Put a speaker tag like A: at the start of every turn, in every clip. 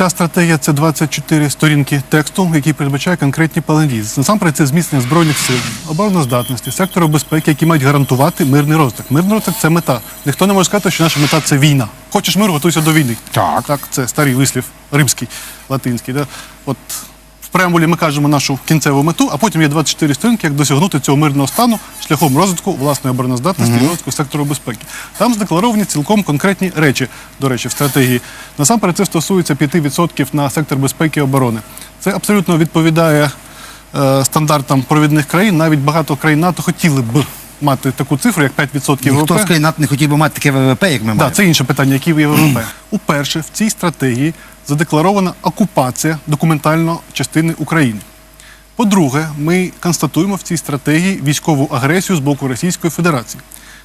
A: Вся стратегія це 24 сторінки тексту, який передбачає конкретні плани. Насамперед, це зміцнення збройних сил, обороноздатності, сектору безпеки, які мають гарантувати мирний розвиток. Мирний розвиток це мета. Ніхто не може сказати, що наша мета це війна. Хочеш миру, готуйся до війни.
B: Так.
A: Так, це старий вислів римський, латинський. Да? От преамбулі ми кажемо нашу кінцеву мету, а потім є 24 сторінки, як досягнути цього мирного стану шляхом розвитку власної обороноздатності і розвитку сектору безпеки. Там задекларовані цілком конкретні речі, до речі, в стратегії. Насамперед, це стосується 5% на сектор безпеки і оборони. Це абсолютно відповідає е, стандартам провідних країн. Навіть багато країн НАТО хотіли б мати таку цифру, як 5%
B: Ніхто з країн НАТО не хотів би мати таке ВВП, як ми маємо.
A: Да, це інше питання, які є ВВП. Уперше в цій стратегії задекларована окупація документально частини України. По-друге, ми констатуємо в цій стратегії військову агресію з боку Російської Федерації.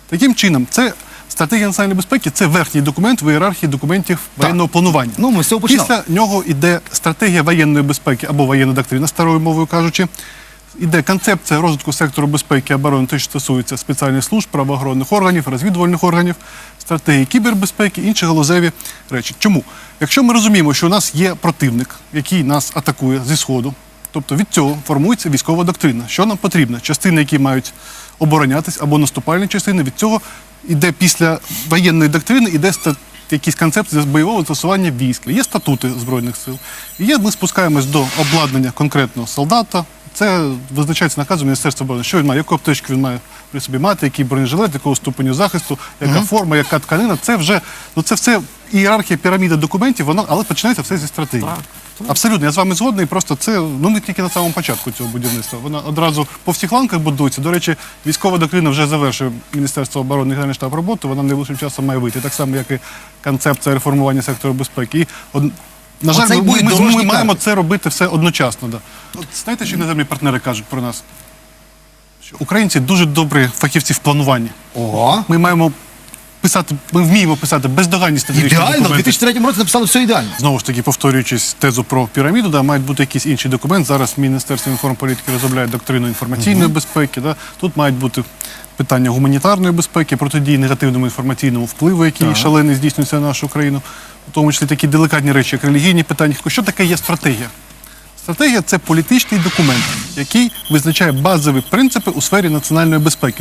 A: Таким чином, це стратегія національної безпеки це верхній документ в ієрархії документів воєнного планування.
B: Ну, ми з цього починали.
A: Після нього йде стратегія воєнної безпеки або воєнна доктрина, старою мовою кажучи. Іде концепція розвитку сектору безпеки і оборони, те, що стосується спеціальних служб, правоохоронних органів, розвідувальних органів, стратегії кібербезпеки, інші галузеві речі. Чому? Якщо ми розуміємо, що у нас є противник, який нас атакує зі сходу, тобто від цього формується військова доктрина. Що нам потрібно? Частини, які мають оборонятись, або наступальні частини, від цього іде після воєнної доктрини, іде якісь концепції з бойового застосування військ. Є статути Збройних сил. І є, ми спускаємось до обладнання конкретного солдата. Це визначається наказом Міністерства оборони. Що він має, яку аптечку він має при собі мати, який бронежилет, якого ступеню захисту, яка форма, яка тканина. Це вже ну це все ієрархія піраміда документів, воно, але починається все зі стратегії. Абсолютно, я з вами згодний. Просто це ну ми тільки на самому початку цього будівництва. Вона одразу по всіх ланках будується. До речі, військова доктрина вже завершує Міністерство оборони і Генеральний штаб роботу. Вона найближчим часом має вийти. Так само, як і концепція реформування сектору безпеки. І од... на жаль, ми, маємо це робити все одночасно. Да. От знаєте, що іноземні партнери кажуть про нас? Що українці дуже добрі фахівці в плануванні.
B: Ого.
A: Ми маємо писати, ми вміємо писати бездоганні стратегічні
B: Ідеально, в
A: документи.
B: 2003 році написали все ідеально.
A: Знову ж таки, повторюючись тезу про піраміду, да, має бути якийсь інший документ. Зараз Міністерство інформполітики розробляє доктрину інформаційної безпеки. Да. Тут мають бути питання гуманітарної безпеки, протидії негативному інформаційному впливу, який шалений здійснюється на нашу країну, в тому числі такі делікатні речі, як релігійні питання. Що таке є стратегія? Стратегія це політичний документ, який визначає базові принципи у сфері національної безпеки.